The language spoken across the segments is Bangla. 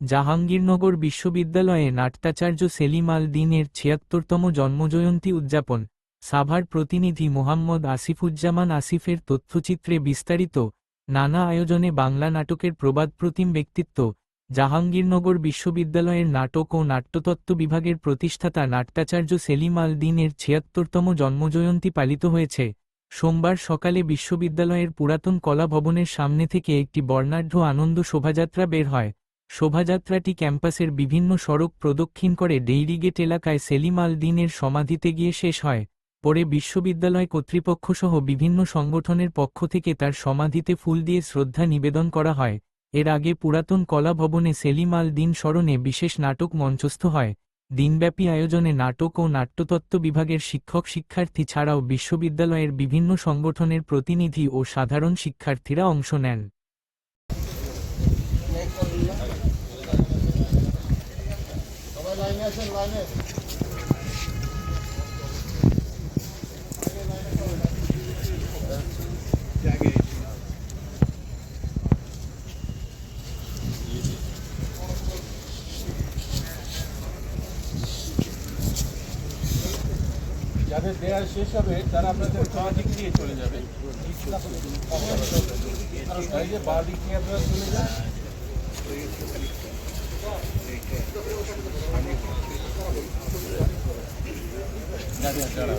জাহাঙ্গীরনগর বিশ্ববিদ্যালয়ে নাট্যাচার্য সেলিম আল দিনের ছিয়াত্তরতম জন্মজয়ন্তী উদযাপন। সাভার প্রতিনিধি মোহাম্মদ আসিফুজ্জামান আসিফের তথ্যচিত্রে বিস্তারিত, নানা আয়োজনে বাংলা নাটকের প্রবাদপ্রতিম ব্যক্তিত্ব, জাহাঙ্গীরনগর বিশ্ববিদ্যালয়ের নাটক ও নাট্যতত্ত্ব বিভাগের প্রতিষ্ঠাতা নাট্যাচার্য সেলিম আল দিনের ছিয়াত্তরতম জন্মজয়ন্তী পালিত হয়েছে। সোমবার সকালে বিশ্ববিদ্যালয়ের পুরাতন কলা ভবনের সামনে থেকে একটি বর্ণাঢ্য আনন্দ শোভাযাত্রা বের হয়। শোভাযাত্রাটি ক্যাম্পাসের বিভিন্ন সড়ক প্রদক্ষিণ করে ডেইরিগেট এলাকায় সেলিম আল দিনের সমাধিতে গিয়ে শেষ হয়। পরে বিশ্ববিদ্যালয় কর্তৃপক্ষসহ বিভিন্ন সংগঠনের পক্ষ থেকে তার সমাধিতে ফুল দিয়ে শ্রদ্ধা নিবেদন করা হয়। এর আগে পুরাতন কলা ভবনে সেলিম আল দিন স্মরণে বিশেষ নাটক মঞ্চস্থ হয়। দিনব্যাপী আয়োজনে নাটক ও নাট্যতত্ত্ব বিভাগের শিক্ষক শিক্ষার্থী ছাড়াও বিশ্ববিদ্যালয়ের বিভিন্ন সংগঠনের প্রতিনিধি ও সাধারণ শিক্ষার্থীরা অংশ নেন। লাইনে আছেন লাইনে যাদের দেওয়া শেষ হবে তারা আপনাদের বাঁ দিক দিয়ে চলে যাবে এই যে বাঁ দিক দিয়ে আপনারা চলে যান দাঁড়িয়ে দাঁড়াও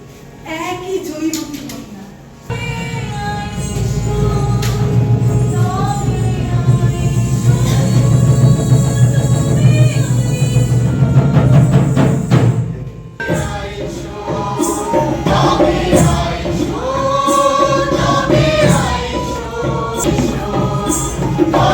Oh.